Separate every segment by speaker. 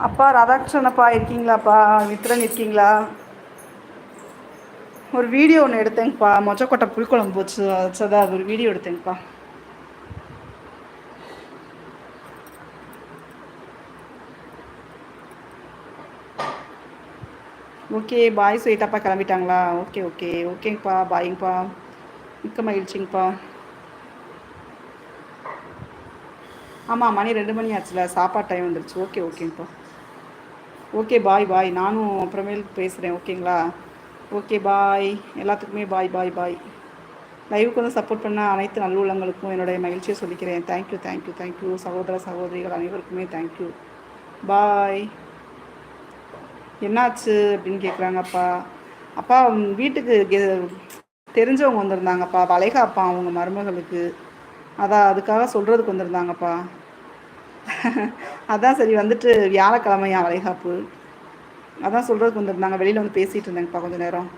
Speaker 1: அப்பா ராதாகிருஷ்ணனப்பா இருக்கீங்களாப்பா? மித்ரன் இருக்கீங்களா? ஒரு வீடியோ ஒன்று எடுத்தேங்கப்பா. மொச்சக்கொட்டை புளிக்குழம்பு போச்சு. வச்சதா அது ஒரு வீடியோ எடுத்தேங்கப்பா. ஓகே பாய் ஸ்வீட்டாப்பா கிளம்பிட்டாங்களா? Okay okay. ஓகேங்கப்பா பாய்ங்கப்பா. மிக்க மகிழ்ச்சிங்கப்பா. ஆமாம் மணி ரெண்டு மணி ஆச்சுல. சாப்பாடு டைம் வந்துருச்சு. ஓகே ஓகேங்கப்பா. ஓகே பாய் பாய் நானும் அப்புறமேல் பேசுகிறேன் ஓகேங்களா ஓகே பாய் எல்லாத்துக்குமே பாய் பாய் பாய் லைவுக்கு வந்து சப்போர்ட் பண்ண அனைத்து நல்லுள்ளங்களுக்கும் என்னுடைய மகிழ்ச்சியை சொல்லிக்கிறேன். தேங்க்யூ தேங்க்யூ தேங்க்யூ சகோதர சகோதரிகள் அனைவருக்குமே தேங்க்யூ பாய் என்னாச்சு அப்படின்னு கேட்குறாங்கப்பா அப்பா. வீட்டுக்கு தெரிஞ்சவங்க வந்திருந்தாங்கப்பா. வளைகாப்பா அவங்க மருமகளுக்கு. அதான் அதுக்காக சொல்கிறதுக்கு வந்திருந்தாங்கப்பா. அதான் சரி வந்துட்டு வியாழக்கிழமையா வளைகாப்பு. அதான் சொல்கிறதுக்கு வந்திருந்தாங்க. வெளியில் வந்து பேசிகிட்டு இருந்தேங்கப்பா கொஞ்சம் நேரம்.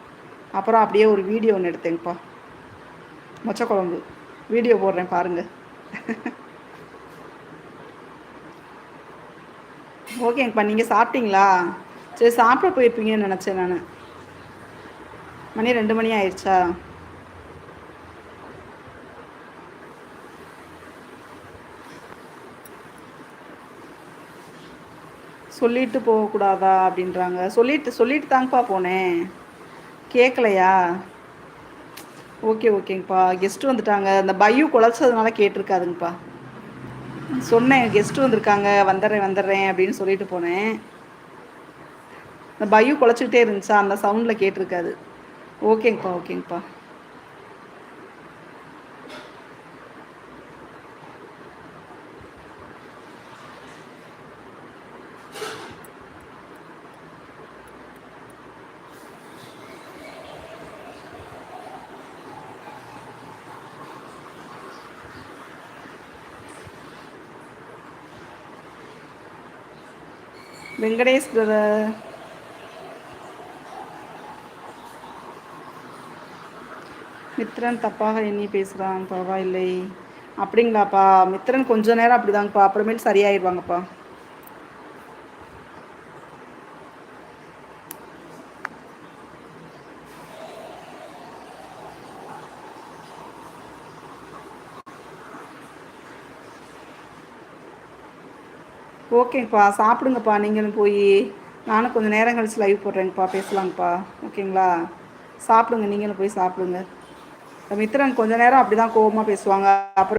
Speaker 1: அப்புறம் அப்படியே ஒரு வீடியோ ஒன்று எடுத்தேங்கப்பா. மொச்ச குழம்பு வீடியோ போடுறேன் பாருங்கள் ஓகேங்கப்பா நீங்கள் சாப்பிட்டீங்களா? சரி சாப்பிட போயிருப்பீங்கன்னு நினச்சேன் நான். மணி ரெண்டு மணி ஆயிடுச்சா சொல்லிட்டு போகக்கூடாதா அப்படின்றாங்க. சொல்லிட்டு சொல்லிட்டு தாங்கப்பா போனேன். கேட்கலையா ஓகே ஓகேங்கப்பா. கெஸ்ட்டு வந்துட்டாங்க. அந்த பையு குழச்சதுனால கேட்டிருக்காதுங்கப்பா. சொன்னேன் கெஸ்ட்டு வந்திருக்காங்க. வந்துடுறேன் வந்துடுறேன் அப்படின்னு சொல்லிட்டு போனேன். இந்த பையு குழச்சிக்கிட்டே இருந்துச்சா? அந்த சவுண்டில் கேட்டிருக்காது. ஓகேங்கப்பா ஓகேங்கப்பா. வெங்கடேஷ் பிரதர் மித்ரன் தப்பாக எண்ணி பேசுகிறான் பரவாயில்லை. அப்படிங்களாப்பா? மித்ரன் கொஞ்ச நேரம் அப்படிதாங்கப்பா. அப்புறமேட்டு சரியாயிடுவாங்கப்பா ஓகேங்கப்பா சாப்பிடுங்கப்பா. நீங்களும் போய் நானும் கொஞ்சம் நேரம் கழிச்சு லைவ் போடுறேங்கப்பா. பேசலாங்கப்பா. ஓகேங்களா? சாப்பிடுங்க நீங்களும் போய் சாப்பிடுங்க. மித்திரன் கொஞ்ச நேரம் அப்படி தான் கோபமாக பேசுவாங்க. அப்புறம்